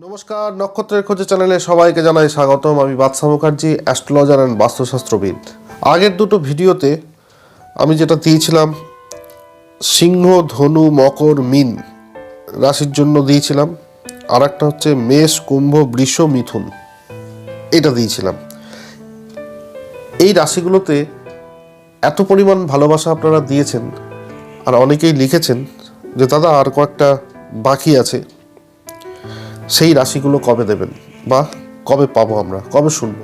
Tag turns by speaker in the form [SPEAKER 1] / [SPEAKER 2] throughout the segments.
[SPEAKER 1] নমস্কার, নক্ষত্রের খোঁজে চ্যানেলে সবাইকে জানাই স্বাগতম। আমি বাদশা মুখার্জি, অ্যাস্ট্রোলজার অ্যান্ড বাস্তুশাস্ত্রবিদ। আগের দুটো ভিডিওতে আমি যেটা দিয়েছিলাম, সিংহ, ধনু, মকর, মিন রাশির জন্য দিয়েছিলাম। আর একটা হচ্ছে মেষ, কুম্ভ, বৃষ, মিথুন, এটা দিয়েছিলাম। এই রাশিগুলোতে এত পরিমাণ ভালোবাসা আপনারা দিয়েছেন আর অনেকেই লিখেছেন যে, দাদা, আর কয়েকটা বাকি আছে। সেই রাশিগুলো কবে দেবেন? বা কবে পাবো আমরা? কবে শুনব?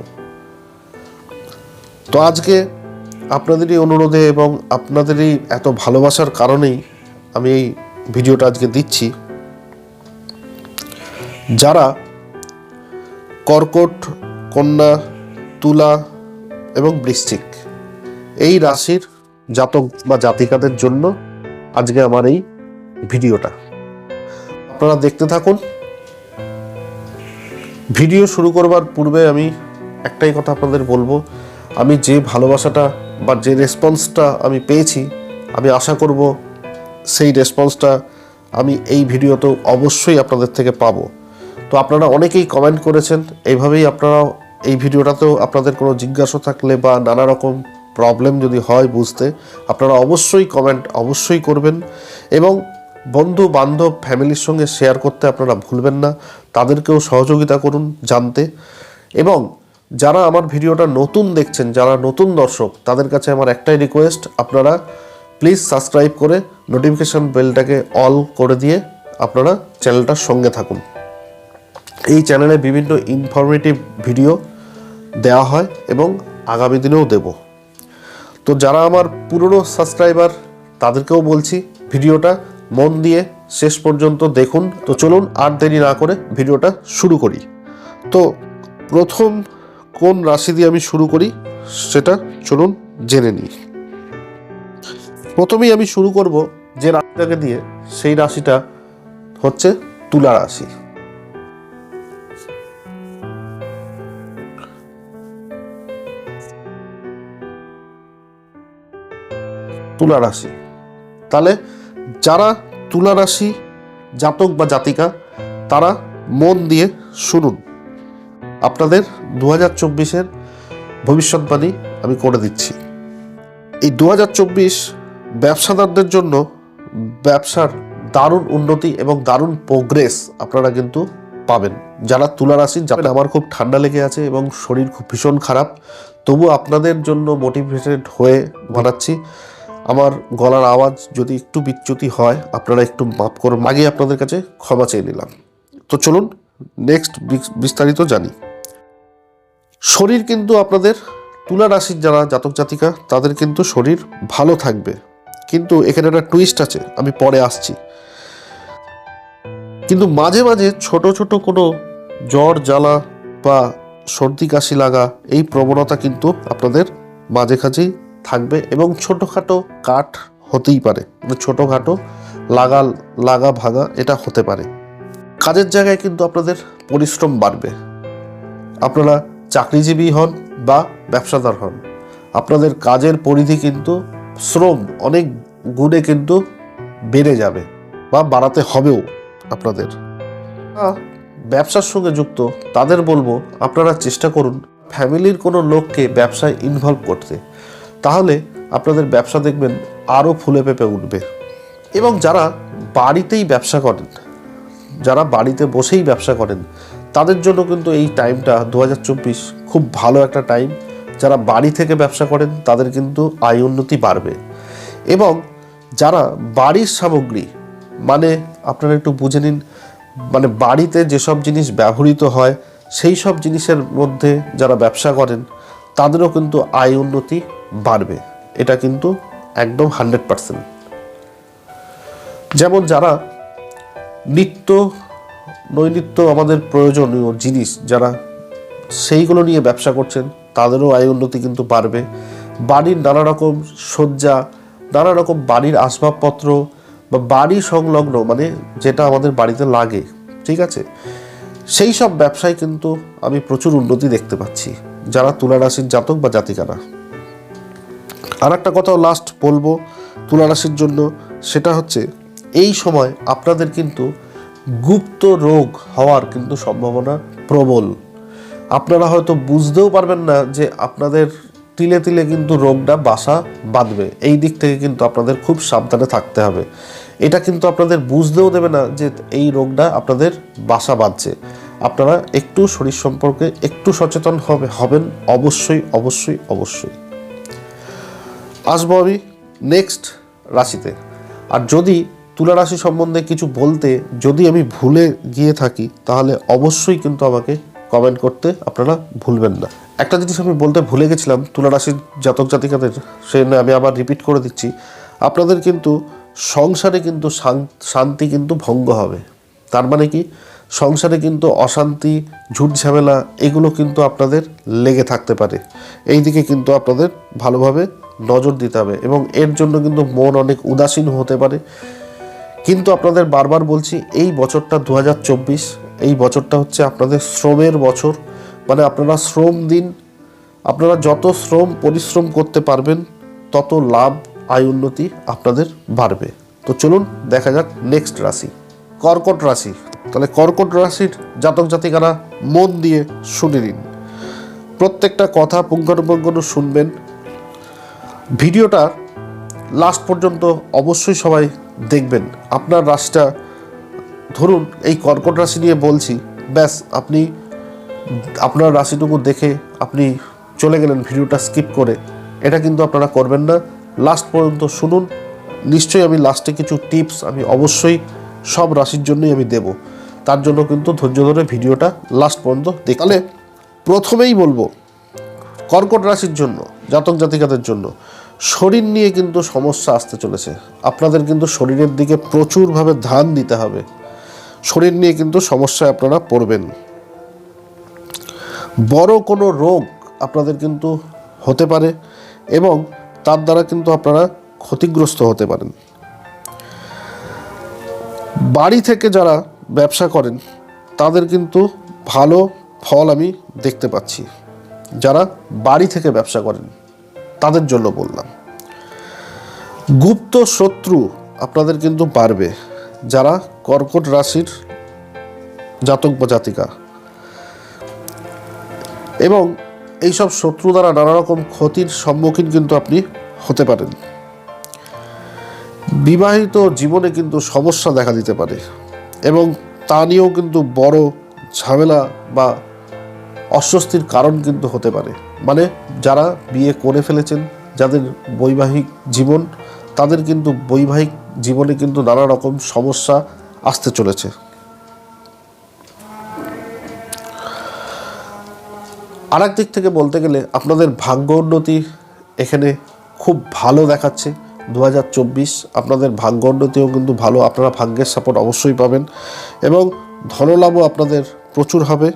[SPEAKER 1] তো আজকে আপনাদেরই অনুরোধে এবং আপনাদেরই এত ভালোবাসার কারণেই আমি এই ভিডিওটা আজকে দিচ্ছি। যারা কর্কট, কন্যা, তুলা এবং বৃশ্চিক, এই রাশির জাতক বা জাতিকাদের জন্য আজকে আমার এই ভিডিওটা। আপনারা দেখতে থাকুন ভিডিও শুরু করবার পূর্বে আমি একটাই কথা আপনাদের বলব। আমি যে ভালোবাসাটা বা যে রেসপন্সটা আমি পেয়েছি, আমি আশা করব সেই রেসপন্সটা আমি এই ভিডিওতেও অবশ্যই আপনাদের থেকে পাবো। তো আপনারা অনেকেই কমেন্ট করেছেন, এইভাবেই আপনারা এই ভিডিওটাতেও আপনাদের কোনো জিজ্ঞাসা থাকলে বা নানা রকম প্রবলেম যদি হয় বুঝতে, আপনারা অবশ্যই কমেন্ট অবশ্যই করবেন এবং বন্ধু বান্ধব ফ্যামিলির সঙ্গে শেয়ার করতে আপনারা ভুলবেন না। তাদেরকেও সহযোগিতা করুন জানতে। এবং যারা আমার ভিডিওটা নতুন দেখছেন, যারা নতুন দর্শক, তাদের কাছে আমার একটাই রিকোয়েস্ট আপনারা প্লিজ সাবস্ক্রাইব করে নোটিফিকেশান বেলটাকে অল করে দিয়ে আপনারা চ্যানেলটার সঙ্গে থাকুন। এই চ্যানেলে বিভিন্ন ইনফরমেটিভ ভিডিও দেওয়া হয় এবং আগামী দিনেও দেব। তো যারা আমার পুরনো সাবস্ক্রাইবার তাদেরকেও বলছি, ভিডিওটা মন দিয়ে শেষ পর্যন্ত দেখুন। তো চলুন আর দেরি না করে ভিডিওটা শুরু করি। তো প্রথম কোন রাশি দিয়ে আমি শুরু করি সেটা চলুন জেনে নিই। প্রথমেই আমি শুরু করব যে রাশিটাকে দিয়ে, সেই রাশিটা হচ্ছে তুলা রাশি। তুলা রাশি। তাহলে যারা তুলা রাশি, জাতক বা জাতিকা, তারা মন দিয়ে শুনুন। আপনাদের দু হাজার চব্বিশের ভবিষ্যৎবাণী আমি করে দিচ্ছি। এই দু হাজার চব্বিশ ব্যবসাদারদের জন্য ব্যবসার দারুণ উন্নতি এবং দারুণ প্রোগ্রেস আপনারা কিন্তু পাবেন। যারা তুলা রাশির যাবেন আমার খুব ঠান্ডা লেগে আছে এবং শরীর খুব ভীষণ খারাপ, তবু আপনাদের জন্য মোটিভেটেড হয়ে বানাচ্ছি। আমার গলার আওয়াজ যদি একটু বিচ্যুতি হয়, আপনারা একটু মাফ করুন। আগে আপনাদের কাছে ক্ষমা চেয়ে নিলাম। তো চলুন নেক্সট বিস্তারিত জানি। শরীর কিন্তু আপনাদের তুলা রাশির যারা জাতক জাতিকা, তাদের কিন্তু শরীর ভালো থাকবে। কিন্তু এখানে একটা টুইস্ট আছে, আমি পরে আসছি। কিন্তু মাঝে মাঝে ছোট ছোট কোনো জ্বর, জ্বালা বা সর্দি কাশি লাগা, এই প্রবণতা কিন্তু আপনাদের মাঝে কাছেই থাকবে এবং ছোটোখাটো কাঠ হতেই পারে। মানে ছোটোখাটো লাগা লাগা ভাগা এটা হতে পারে। কাজের জায়গায় কিন্তু আপনাদের পরিশ্রম বাড়বে। আপনারা চাকরিজীবী হন বা ব্যবসাদার হন, আপনাদের কাজের পরিধি কিন্তু শ্রম অনেক গুণে কিন্তু বেড়ে যাবে বা বাড়াতে হবেও আপনাদের। ব্যবসার সঙ্গে যুক্ত, তাদের বলব আপনারা চেষ্টা করুন ফ্যামিলির কোনো লোককে ব্যবসায় ইনভলভ করতে। তাহলে আপনাদের ব্যবসা দেখবেন আরও ফুলে পেঁপে উঠবে। এবং যারা বাড়িতেই ব্যবসা করেন, যারা বাড়িতে বসেই ব্যবসা করেন, তাদের জন্য কিন্তু এই টাইমটা দু হাজার চব্বিশ খুব ভালো একটা টাইম যারা বাড়ি থেকে ব্যবসা করেন, তাদের কিন্তু আয় উন্নতি বাড়বে। এবং যারা বাড়ির সামগ্রী মানে আপনারা একটু বুঝে নিন মানে বাড়িতে যেসব জিনিস ব্যবহৃত হয়, সেই সব জিনিসের মধ্যে যারা ব্যবসা করেন, তাদেরও কিন্তু আয় উন্নতি বাড়বে। এটা কিন্তু একদম হান্ড্রেড পার্সেন্ট। যেমন যারা নিত্য, নৈনিত্য আমাদের প্রয়োজনীয় জিনিস যারা সেইগুলো নিয়ে ব্যবসা করছেন, তাদেরও আয় উন্নতি কিন্তু বাড়বে। বাড়ির নানা রকম সজ্জা নানা রকম বাড়ির আসবাবপত্র বা বাড়ি সংলগ্ন মানে যেটা আমাদের বাড়িতে লাগে, ঠিক আছে? সেই সব ব্যবসায় কিন্তু আমি প্রচুর উন্নতি দেখতে পাচ্ছি, যারা তুলা রাশির জাতক বা জাতিকারা। আর একটা কথাও লাস্ট বলব তুলা রাশির জন্য, সেটা হচ্ছে এই সময় আপনাদের কিন্তু গুপ্ত রোগ হওয়ার কিন্তু সম্ভাবনা প্রবল। আপনারা হয়তো বুঝতেও পারবেন না যে আপনাদের তিলে তিলে কিন্তু রোগটা বাসা বাঁধবে। এই দিক থেকে কিন্তু আপনাদের খুব সাবধানে থাকতে হবে। এটা কিন্তু আপনাদের বুঝতেও দেবে না যে এই রোগটা আপনাদের বাসা বাঁধছে। আপনারা একটু শরীর সম্পর্কে একটু সচেতন হবে হবেন অবশ্যই অবশ্যই অবশ্যই। আসব আমি নেক্সট রাশিতে। আর যদি তুলা রাশি সম্বন্ধে কিছু বলতে যদি আমি ভুলে গিয়ে থাকি, তাহলে অবশ্যই কিন্তু আমাকে কমেন্ট করতে আপনারা ভুলবেন না। একটা জিনিস আমি বলতে ভুলে গেছিলাম, তুলা রাশির জাতক জাতিকাদের, সে আমি আবার রিপিট করে দিচ্ছি। আপনাদের কিন্তু সংসারে কিন্তু শান্তি কিন্তু ভঙ্গ হবে। তার মানে কি? সংসারে কিন্তু অশান্তি ঝুট ঝামেলা এগুলো কিন্তু আপনাদের লেগে থাকতে পারে। এই দিকে কিন্তু আপনাদের ভালোভাবে নজর দিতে হবে এবং এর জন্য কিন্তু মন অনেক উদাসীন হতে পারে। কিন্তু আপনাদের বারবার বলছি, এই বছরটা দু হাজার চব্বিশ, এই বছরটা হচ্ছে আপনাদের শ্রমের বছর। মানে আপনারা শ্রম দিন, আপনারা যত শ্রম পরিশ্রম করতে পারবেন, তত লাভ, আয় উন্নতি আপনাদের বাড়বে। তো চলুন, দেখা যাক নেক্সট রাশি। কর্কট রাশি। তাহলে কর্কট রাশির জাতক জাতিকারা মন দিয়ে শুনে নিন। প্রত্যেকটা কথা পুঙ্খানুপুঙ্খানু শুনবেন। ভিডিওটা লাস্ট পর্যন্ত অবশ্যই সবাই দেখবেন। আপনার রাশিটা ধরুন এই কর্কট রাশি নিয়ে বলছি, ব্যাস আপনি, আপনার রাশিটুকু দেখে আপনি চলে গেলেন, ভিডিওটা স্কিপ করে। এটা কিন্তু আপনারা করবেন না। লাস্ট পর্যন্ত শুনুন। নিশ্চয়ই আমি লাস্টে কিছু টিপস আমি অবশ্যই সব রাশির জন্যই আমি দেব। তার জন্য কিন্তু ধৈর্য ধরে ভিডিওটা লাস্ট পর্যন্ত দেখ তাহলে প্রথমেই বলব, কর্কট রাশির জন্য, জাতক জাতিকাদের জন্য শরীর নিয়ে কিন্তু সমস্যা আসতে চলেছে। আপনাদের কিন্তু শরীরের দিকে প্রচুরভাবে ধ্যান দিতে হবে। শরীর নিয়ে কিন্তু সমস্যায় আপনারা পড়বেন। বড় কোনো রোগ আপনাদের কিন্তু হতে পারে এবং তার দ্বারা কিন্তু আপনারা ক্ষতিগ্রস্ত হতে পারেন। বাড়ি থেকে যারা ব্যবসা করেন, তাদের কিন্তু ভালো ফল আমি দেখতে পাচ্ছি। যারা বাড়ি থেকে ব্যবসা করেন। তাদের জন্য বললাম। গুপ্ত শত্রু আপনাদের কিন্তু পারবে, যারা কর্কট রাশির জাতক বা জাতিকা। এবং এইসব শত্রু দ্বারা নানা রকম ক্ষতির সম্মুখীন কিন্তু আপনি হতে পারেন। বিবাহিত জীবনে কিন্তু সমস্যা দেখা দিতে পারে এবং তা নিয়েও কিন্তু বড় ঝামেলা বা অস্বস্তির কারণ কিন্তু হতে পারে। মানে যারা বিয়ে করে ফেলেছেন, যাদের বৈবাহিক জীবন, তাদের কিন্তু বৈবাহিক জীবনে কিন্তু নানা রকম সমস্যা আসতে চলেছে। আর দিক থেকে বলতে গেলে আপনাদের ভাগ্য উন্নতি এখানে খুব ভালো দেখাচ্ছে। দু হাজার চব্বিশ আপনাদের ভাগ্য উন্নতিও কিন্তু ভালো। আপনারা ভাগ্যের সাপোর্ট অবশ্যই পাবেন এবং ধনলাভও আপনাদের প্রচুর হবে।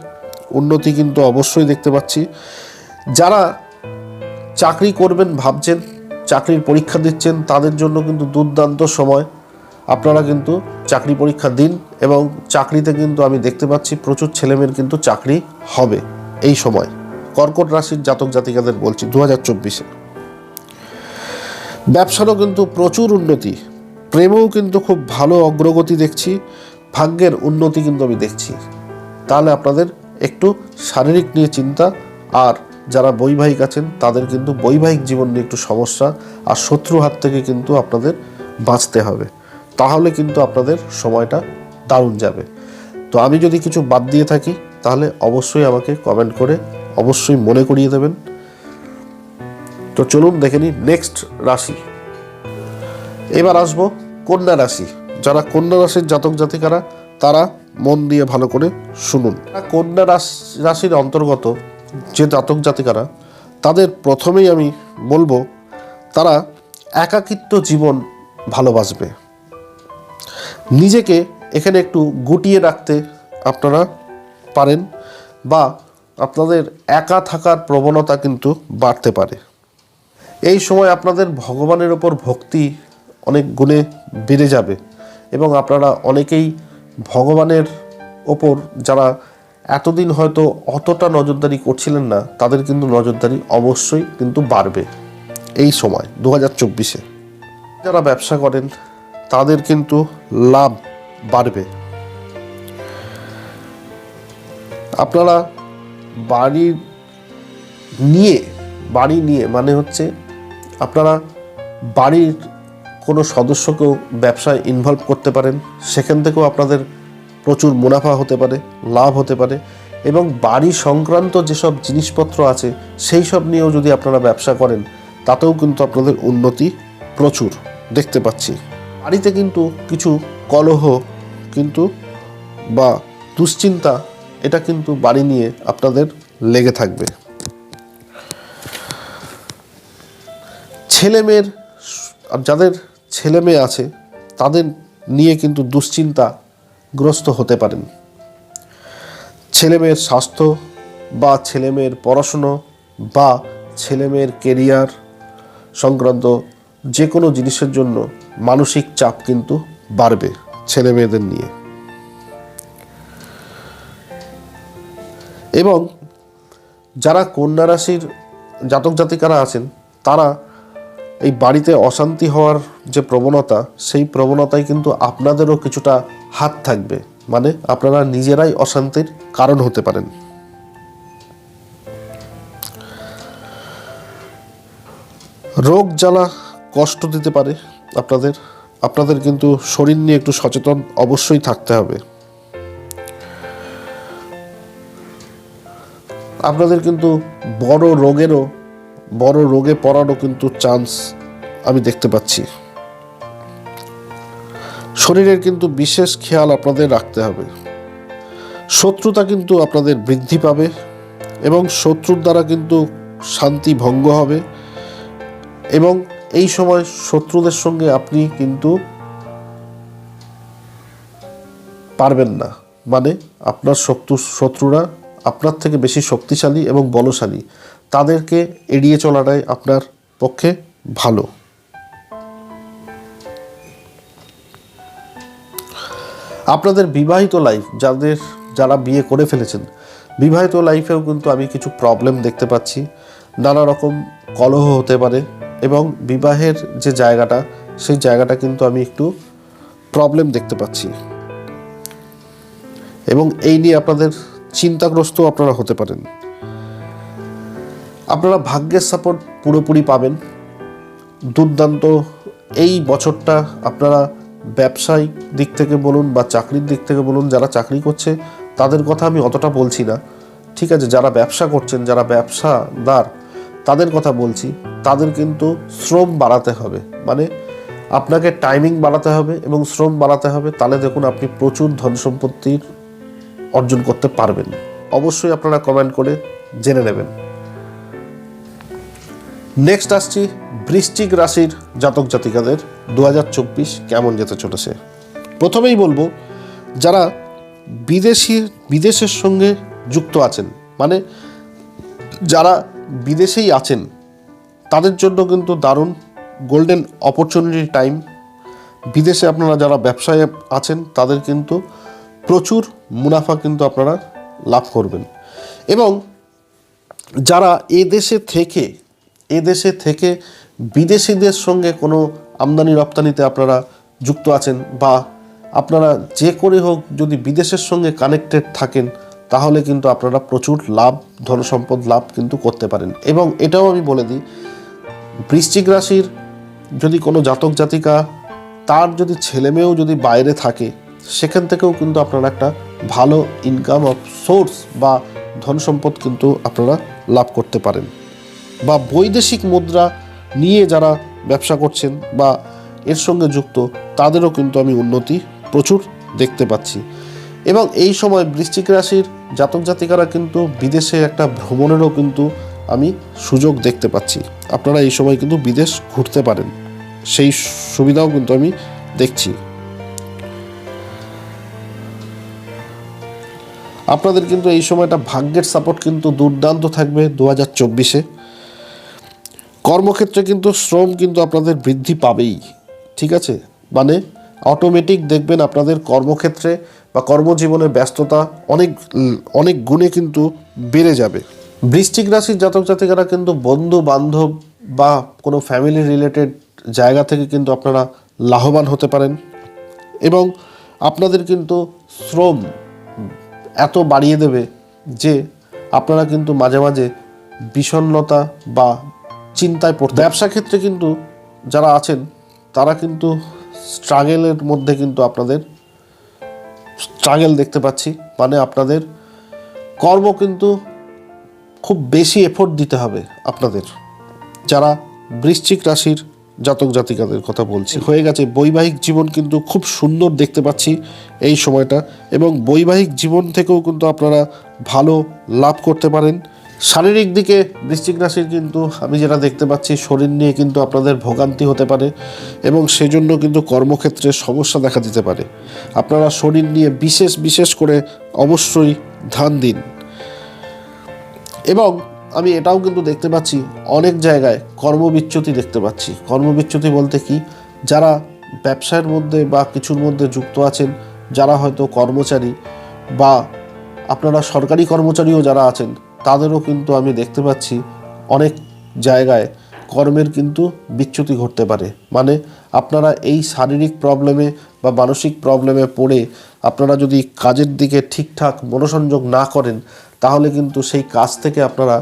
[SPEAKER 1] উন্নতি কিন্তু অবশ্যই দেখতে পাচ্ছি। যারা চাকরি করবেন ভাবছেন, চাকরির পরীক্ষা দিচ্ছেন, তাদের জন্য কিন্তু দুর্দান্ত সময়। আপনারা কিন্তু চাকরি পরীক্ষা দিন এবং চাকরিতে কিন্তু আমি দেখতে পাচ্ছি প্রচুর ছেলেমেয়ের কিন্তু চাকরি হবে এই সময়। কর্কট রাশির জাতক জাতিকাদের বলছি দু হাজার চব্বিশে। ব্যবসারও কিন্তু প্রচুর উন্নতি। প্রেমেও কিন্তু খুব ভালো অগ্রগতি দেখছি। ভাগ্যের উন্নতি কিন্তু আমি দেখছি। তাহলে আপনাদের একটু শারীরিক নিয়ে চিন্তা, আর যারা বৈবাহিক আছেন, তাদের কিন্তু বৈবাহিক জীবন নিয়ে একটু সমস্যা, আর শত্রু হাত থেকে কিন্তু আপনাদের বাঁচতে হবে। তাহলে কিন্তু আপনাদের সময়টা দারুণ যাবে। তো আমি যদি কিছু বাদ দিয়ে থাকি, তাহলে অবশ্যই আমাকে কমেন্ট করে অবশ্যই মনে করিয়ে দেবেন। তো চলুন দেখে নিই নেক্সট রাশি। এবার আসব কন্যা রাশি। যারা কন্যা রাশির জাতক জাতিকারা তারা মন দিয়ে ভালো করে শুনুন। কন্যা রাশি, রাশির অন্তর্গত, যে জাতক জাতিকারা, তাদের প্রথমেই আমি বলব, তারা একাকিত্ব জীবন ভালোবাসবে। নিজেকে এখানে একটু গুটিয়ে রাখতে আপনারা পারেন বা আপনাদের একা থাকার প্রবণতা কিন্তু বাড়তে পারে। এই সময় আপনাদের ভগবানের ওপর ভক্তি অনেক গুণে বেড়ে যাবে এবং আপনারা অনেকেই ভগবানের ওপর যারা এতদিন হয়তো অতটা নজরদারি করছিলেন না, তাদের কিন্তু নজরদারি অবশ্যই কিন্তু বাড়বে এই সময় দু হাজার চব্বিশে। যারা ব্যবসা করেন, তাদের কিন্তু লাভ বাড়বে। আপনারা বাড়ি নিয়ে বাড়ি নিয়ে মানে হচ্ছে আপনারা বাড়ির কোনো সদস্যকেও ব্যবসায় ইনভলভ করতে পারেন। সেখান থেকেও আপনাদের প্রচুর মুনাফা হতে পারে, লাভ হতে পারে এবং বাড়ি সংক্রান্ত যেসব জিনিসপত্র আছে, সেই সব নিয়েও যদি আপনারা ব্যবসা করেন, তাতেও কিন্তু আপনাদের উন্নতি প্রচুর দেখতে পাচ্ছি। বাড়িতে কিন্তু কিছু কলহ কিন্তু বা দুশ্চিন্তা, এটা কিন্তু বাড়ি নিয়ে আপনাদের লেগে থাকবে। ছেলে মেয়ের আর যাদের ছেলে মেয়ে আছে, তাদের নিয়ে কিন্তু দুশ্চিন্তা গ্রস্ত হতে পারেন। ছেলে মেয়ের স্বাস্থ্য বা ছেলে মেয়ের পড়াশুনো বা ছেলে মেয়ের কেরিয়ার সংক্রান্ত যে কোনো জিনিসের জন্য মানসিক চাপ কিন্তু বাড়বে ছেলে মেয়েদের নিয়ে। এবং যারা কন্যা রাশির জাতক জাতিকারা আছেন, তারা এই বাড়িতে অশান্তি হওয়ার যে প্রবণতা, সেই প্রবণতায় কিন্তু আপনাদেরও কিছুটা হাত থাকবে। মানে আপনারা নিজেরাই অশান্তির কারণ হতে পারেন। রোগ জ্বালা কষ্ট দিতে পারে আপনাদের। আপনাদের কিন্তু শরীর নিয়ে একটু সচেতন অবশ্যই থাকতে হবে। আপনাদের কিন্তু বড় রোগেরও বড় রোগে পড়ানো কিন্তু চান্স আমি দেখতে পাচ্ছি। শরীরের কিন্তু বিশেষ খেয়াল আপনাদের রাখতে হবে। শত্রুতা কিন্তু আপনাদের বৃদ্ধি পাবে এবং শত্রুর দ্বারা কিন্তু শান্তি ভঙ্গ হবে এবং এই সময় শত্রুদের সঙ্গে আপনি কিন্তু পারবেন না। মানে আপনার শত্রু শত্রুরা আপনার থেকে বেশি শক্তিশালী এবং বলশালী। তাদেরকে এড়িয়ে চলাটাই আপনার পক্ষে ভালো। আপনাদের বিবাহিত লাইফ যাদের যারা বিয়ে করে ফেলেছেন, বিবাহিত লাইফেও কিন্তু আমি কিছু প্রবলেম দেখতে পাচ্ছি। নানা রকম কলহ হতে পারে এবং বিবাহের যে জায়গাটা, সেই জায়গাটা কিন্তু আমি একটু প্রবলেম দেখতে পাচ্ছি। এবং এই নিয়ে আপনাদের চিন্তাগ্রস্ত আপনারা হতে পারেন। আপনারা ভাগ্যের সাপোর্ট পুরোপুরি পাবেন। দুর্দান্ত এই বছরটা আপনারা ব্যবসায়িক দিক থেকে বলুন বা চাকরির দিক থেকে বলুন, যারা চাকরি করছে, তাদের কথা আমি অতটা বলছি না। ঠিক আছে, যারা ব্যবসা করছেন, যারা ব্যবসাদার, তাদের কথা বলছি। তাদের কিন্তু শ্রম বাড়াতে হবে। মানে আপনাকে টাইমিং বাড়াতে হবে এবং শ্রম বাড়াতে হবে, তাহলে দেখুন আপনি প্রচুর ধন সম্পত্তির অর্জন করতে পারবেন। অবশ্যই আপনারা কমেন্ট করে জেনে নেবেন। নেক্সট আসছি বৃশ্চিক রাশির জাতক জাতিকাদের। দু হাজার চব্বিশ কেমন যেতে চলেছে? প্রথমেই বলব, যারা বিদেশি, বিদেশের সঙ্গে যুক্ত আছেন মানে যারা বিদেশেই আছেন, তাদের জন্য কিন্তু দারুণ গোল্ডেন অপরচুনিটি টাইম বিদেশে আপনারা যারা ব্যবসায় আছেন, তাদের কিন্তু প্রচুর মুনাফা কিন্তু আপনারা লাভ করবেন। এবং যারা এ দেশে থেকে এ দেশে থেকে বিদেশিদের সঙ্গে কোনো আমদানি রপ্তানিতে আপনারা যুক্ত আছেন বা আপনারা যে করে হোক যদি বিদেশের সঙ্গে কানেক্টেড থাকেন, তাহলে কিন্তু আপনারা প্রচুর লাভ, ধনসম্পদ লাভ কিন্তু করতে পারেন। এবং এটাও আমি বলে দিই, বৃশ্চিক রাশির যদি কোনো জাতক জাতিকা, তার যদি ছেলে মেয়েও যদি বাইরে থাকে, সেখান থেকেও কিন্তু আপনারা একটা ভালো ইনকাম অফ সোর্স বা ধন সম্পদ কিন্তু আপনারা লাভ করতে পারেন। বা বৈদেশিক মুদ্রা নিয়ে যারা ব্যবসা করছেন বা এর সঙ্গে যুক্ত, তাদেরও কিন্তু আমি উন্নতি প্রচুর দেখতে পাচ্ছি। এবং এই সময় বৃশ্চিক রাশির জাতক জাতিকারা কিন্তু বিদেশে একটা ভ্রমণেরও কিন্তু আমি সুযোগ দেখতে পাচ্ছি। আপনারা এই সময় কিন্তু বিদেশ ঘুরতে পারেন। সেই সুবিধাও কিন্তু আমি দেখছি। আপনাদের কিন্তু এই সময়টা ভাগ্যের সাপোর্ট কিন্তু দুর্দান্ত থাকবে দু হাজার চব্বিশে। কর্মক্ষেত্রে কিন্তু শ্রম কিন্তু আপনাদের বৃদ্ধি পাবেই, ঠিক আছে? মানে অটোমেটিক দেখবেন আপনাদের কর্মক্ষেত্রে বা কর্মজীবনের ব্যস্ততা অনেক অনেক গুণে কিন্তু বেড়ে যাবে। বৃষ্টিক রাশির জাতক জাতিকারা কিন্তু বন্ধু বান্ধব বা কোনো ফ্যামিলি রিলেটেড জায়গা থেকে কিন্তু আপনারা লাভবান হতে পারেন এবং আপনাদের কিন্তু শ্রম এত বাড়িয়ে দেবে যে আপনারা কিন্তু মাঝে মাঝে বিষণ্ণতা বা চিন্তায় পড়তে ব্যবসা ক্ষেত্রে কিন্তু যারা আছেন, তারা কিন্তু স্ট্রাগেলের মধ্যে কিন্তু আপনাদের স্ট্রাগেল দেখতে পাচ্ছি। মানে আপনাদের কর্ম কিন্তু খুব বেশি এফোর্ট দিতে হবে আপনাদের। যারা বৃশ্চিক রাশির জাতক জাতিকাদের কথা বলছি, হয়ে গেছে। বৈবাহিক জীবন কিন্তু খুব সুন্দর দেখতে পাচ্ছি এই সময়টা। এবং বৈবাহিক জীবন থেকেও কিন্তু আপনারা ভালো লাভ করতে পারেন। শারীরিক দিকে বৃশ্চিক রাশির কিন্তু আমি যেটা দেখতে পাচ্ছি, শরীর নিয়ে কিন্তু আপনাদের ভোগান্তি হতে পারে এবং সেজন্য কিন্তু কর্মক্ষেত্রে সমস্যা দেখা দিতে পারে। আপনারা শরীর নিয়ে বিশেষ বিশেষ করে অবশ্যই ধ্যান দিন। এবং আমি এটাও কিন্তু দেখতে পাচ্ছি, অনেক জায়গায় কর্মবিচ্যুতি দেখতে পাচ্ছি। কর্মবিচ্যুতি বলতে কি, যারা ব্যবসায়ের মধ্যে বা কিছুর মধ্যে যুক্ত আছেন, যারা হয়তো কর্মচারী বা আপনারা সরকারি কর্মচারীও যারা আছেন তাদেরও কিন্তু আমি দেখতে পাচ্ছি অনেক জায়গায় কর্মের কিন্তু বিচ্যুতি ঘটতে পারে। মানে আপনারা এই শারীরিক প্রবলেমে বা মানসিক প্রবলেমে পড়ে আপনারা যদি কাজের দিকে ঠিকঠাক মনোসংযোগ না করেন, তাহলে কিন্তু সেই কাজ থেকে আপনারা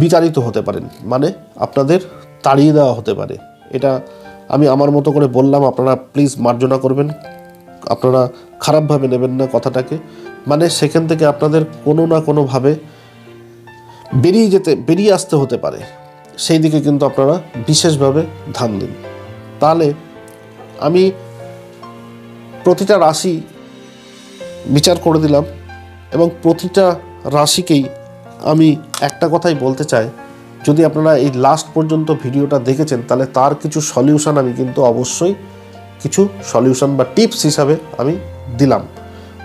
[SPEAKER 1] বিতাড়িত হতে পারেন। মানে আপনাদের তাড়িয়ে দেওয়া হতে পারে। এটা আমি আমার মতো করে বললাম, আপনারা প্লিজ মার্জনা করবেন। আপনারা খারাপভাবে নেবেন না কথাটাকে। মানে সেখান থেকে আপনাদের কোনো না কোনোভাবে বেরিয়ে যেতে, বেরিয়ে আসতে হতে পারে। সেই দিকে কিন্তু আপনারা বিশেষভাবে ধ্যান দিন। তাহলে আমি প্রতিটা রাশি বিচার করে দিলাম এবং প্রতিটা রাশিকেই আমি একটা কথাই বলতে চাই। যদি আপনারা এই লাস্ট পর্যন্ত ভিডিওটা দেখেছেন, তাহলে তার কিছু সলিউশন আমি কিন্তু অবশ্যই কিছু সলিউশন বা টিপস হিসাবে আমি দিলাম,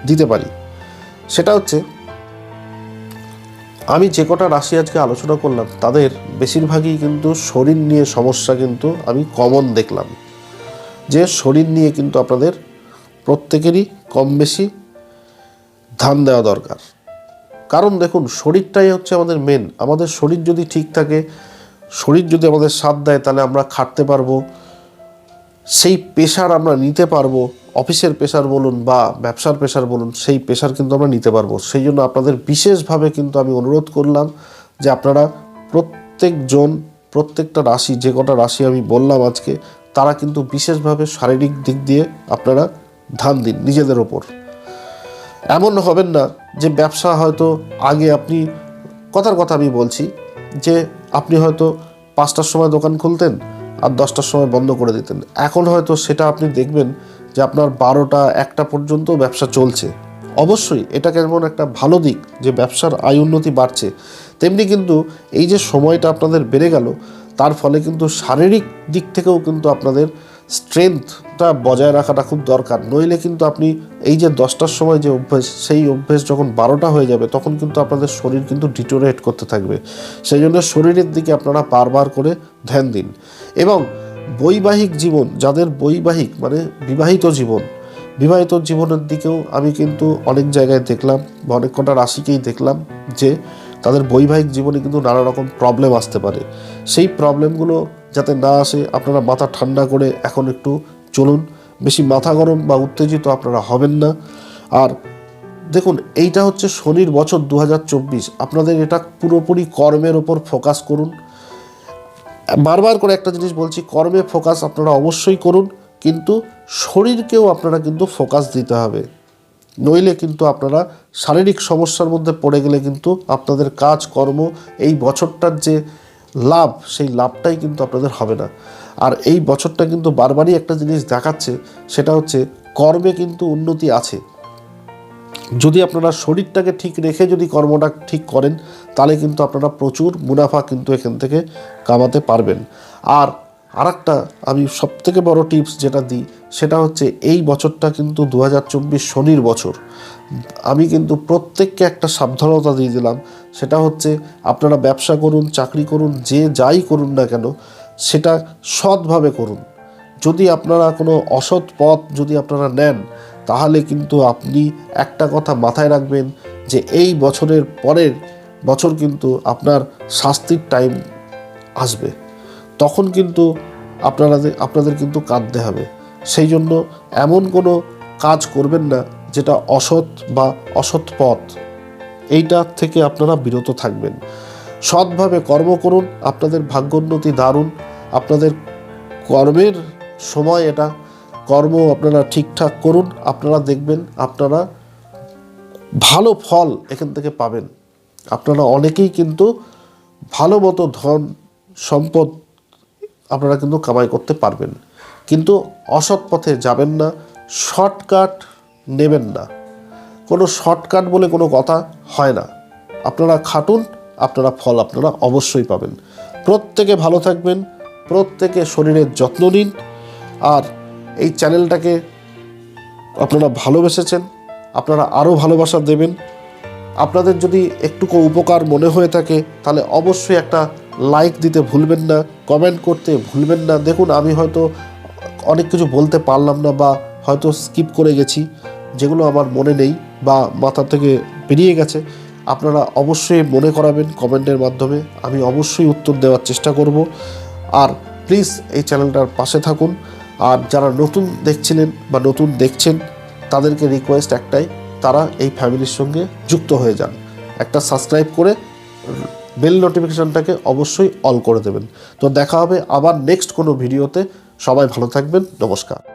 [SPEAKER 1] দিতে পারি। সেটা হচ্ছে, আমি যে কটা রাশি আজকে আলোচনা করলাম, তাদের বেশিরভাগই কিন্তু শরীর নিয়ে সমস্যা কিন্তু আমি কমন দেখলাম। যে শরীর নিয়ে কিন্তু আপনাদের প্রত্যেকেরই কম বেশি ধ্যান দেওয়া দরকার। কারণ দেখুন, শরীরটাই হচ্ছে আমাদের মেন আমাদের শরীর যদি ঠিক থাকে, শরীর যদি আমাদের সাথ দেয়, তাহলে আমরা খাটতে পারব, সেই পেশার আমরা নিতে পারব। অফিসের পেশার বলুন বা ব্যবসার পেশার বলুন, সেই পেশার কিন্তু আমরা নিতে পারব। সেই জন্য আপনাদের বিশেষভাবে কিন্তু আমি অনুরোধ করলাম যে আপনারা প্রত্যেকজন, প্রত্যেকটা রাশি, যে কটা রাশি আমি বললাম আজকে, তারা কিন্তু বিশেষভাবে শারীরিক দিক দিয়ে আপনারা ধান দিন নিজেদের ওপর। এমন হবেন না যে ব্যবসা হয়তো আগে আপনি, কথার কথা আমি বলছি যে আপনি হয়তো পাঁচটার সময় দোকান খুলতেন আর দশটার সময় বন্ধ করে দিতেন। এখন হয়তো সেটা আপনি দেখবেন যে আপনার বারোটা একটা পর্যন্ত ব্যবসা চলছে। অবশ্যই এটা কেমন একটা ভালো দিক যে ব্যবসার আয় উন্নতি বাড়ছে। তেমনি কিন্তু এই যে সময়টা আপনাদের বেড়ে গেল, তার ফলে কিন্তু শারীরিক দিক থেকেও কিন্তু আপনাদের স্ট্রেংথটা বজায় রাখাটা খুব দরকার। নইলে কিন্তু আপনি এই যে দশটার সময় যে অভ্যেস, সেই অভ্যেস যখন বারোটা হয়ে যাবে, তখন কিন্তু আপনাদের শরীর কিন্তু ডিটোরেট করতে থাকবে। সেই জন্য শরীরের দিকে আপনারা বারবার করে ধ্যান দিন। এবং বৈবাহিক জীবন, যাদের বৈবাহিক মানে বিবাহিত জীবন, বিবাহিত জীবনের দিকেও আমি কিন্তু অনেক জায়গায় দেখলাম বা অনেক কটা রাশিকেই দেখলাম যে তাদের বৈবাহিক জীবনে কিন্তু নানা রকম প্রবলেম আসতে পারে। সেই প্রবলেমগুলো যাতে না আসে, আপনারা মাথা ঠান্ডা করে এখন একটু চলুন। বেশি মাথা গরম বা উত্তেজিত আপনারা হবেন না। আর দেখুন, এইটা হচ্ছে শনির বছর দু হাজার চব্বিশ। আপনাদের এটা পুরোপুরি কর্মের ওপর ফোকাস করুন। বারবার করে একটা জিনিস বলছি, কর্মে ফোকাস আপনারা অবশ্যই করুন, কিন্তু শরীরকেও আপনারা কিন্তু ফোকাস দিতে হবে। নইলে কিন্তু আপনারা শারীরিক সমস্যার মধ্যে পড়ে গেলে কিন্তু আপনাদের কাজ, কর্ম, এই বছরটার যে লাভ, সেই লাভটাই কিন্তু আপনাদের হবে না। আর এই বছরটা কিন্তু বারবারই একটা জিনিস দেখাচ্ছে, সেটা হচ্ছে কর্মে কিন্তু উন্নতি আছে। যদি আপনারা শরীরটাকে ঠিক রেখে যদি কর্মটা ঠিক করেন তাহলে কিন্তু আপনারা প্রচুর মুনাফা কিন্তু এখান থেকে কামাতে পারবেন। আর আরেকটা আমি সবথেকে বড় টিপস যেটা দিই, সেটা হচ্ছে এই বছরটা কিন্তু দু হাজার চব্বিশ শনির বছর। আমি কিন্তু প্রত্যেককে একটা সাবধানতা দিয়ে দিলাম, সেটা হচ্ছে আপনারা ব্যবসা করুন, চাকরি করুন, যে যাই করুন না কেন, সেটা সৎভাবে করুন। যদি আপনারা কোনো অসৎ পথ যদি আপনারা নেন, তাহলে কিন্তু আপনি একটা কথা মাথায় রাখবেন যে এই বছরের পরের বছর কিন্তু আপনার শাস্তির টাইম আসবে। তখন কিন্তু আপনাদের আপনাদের কিন্তু কাঁদতে হবে। সেই জন্য এমন কোনো কাজ করবেন না যেটা অসৎ বা অসৎ পথ। এইটা থেকে আপনারা বিরত থাকবেন। সৎভাবে কর্ম করুন, আপনাদের ভাগ্যোন্নতি দারুণ, আপনাদের কর্মের সময় এটা, কর্ম আপনারা ঠিকঠাক করুন, আপনারা দেখবেন আপনারা ভালো ফল এখান থেকে পাবেন। আপনারা অনেকেই কিন্তু ভালো মতো ধন, সম্পদ আপনারা কিন্তু কামাই করতে পারবেন। কিন্তু অসৎ পথে যাবেন না, শর্টকাট নেবেন না। কোনো শর্টকাট বলে কোনো কথা হয় না। আপনারা খাটুন, আপনারা ফল আপনারা অবশ্যই পাবেন। প্রত্যেকে ভালো থাকবেন, প্রত্যেকে শরীরের যত্ন নিন। আর এই চ্যানেলটাকে আপনারা ভালোবেসেছেন, আপনারা আরও ভালোবাসা দেবেন। আপনাদের যদি একটুকু উপকার মনে হয়ে থাকে, তাহলে অবশ্যই একটা লাইক দিতে ভুলবেন না কমেন্ট করতে ভুলবেন না। দেখুন, আমি হয়তো অনেক কিছু বলতে পারলাম না বা হয়তো স্কিপ করে গেছি, যেগুলো আমার মনে নেই বা মাথা থেকে বেরিয়ে গেছে। আপনারা অবশ্যই মনে করাবেন কমেন্টের মাধ্যমে, আমি অবশ্যই উত্তর দেওয়ার চেষ্টা করব। আর প্লিজ এই চ্যানেলটার পাশে থাকুন। আর যারা নতুন দেখছিলেন বা নতুন দেখছেন, তাদেরকে রিকোয়েস্ট একটাই তারা এই ফ্যামিলির সঙ্গে যুক্ত হয়ে যান। একটা সাবস্ক্রাইব করে বেল নোটিফিকেশানটাকে অবশ্যই অল করে দেবেন। তো দেখা হবে আবার নেক্সট কোনো ভিডিওতে সবাই ভালো থাকবেন। নমস্কার।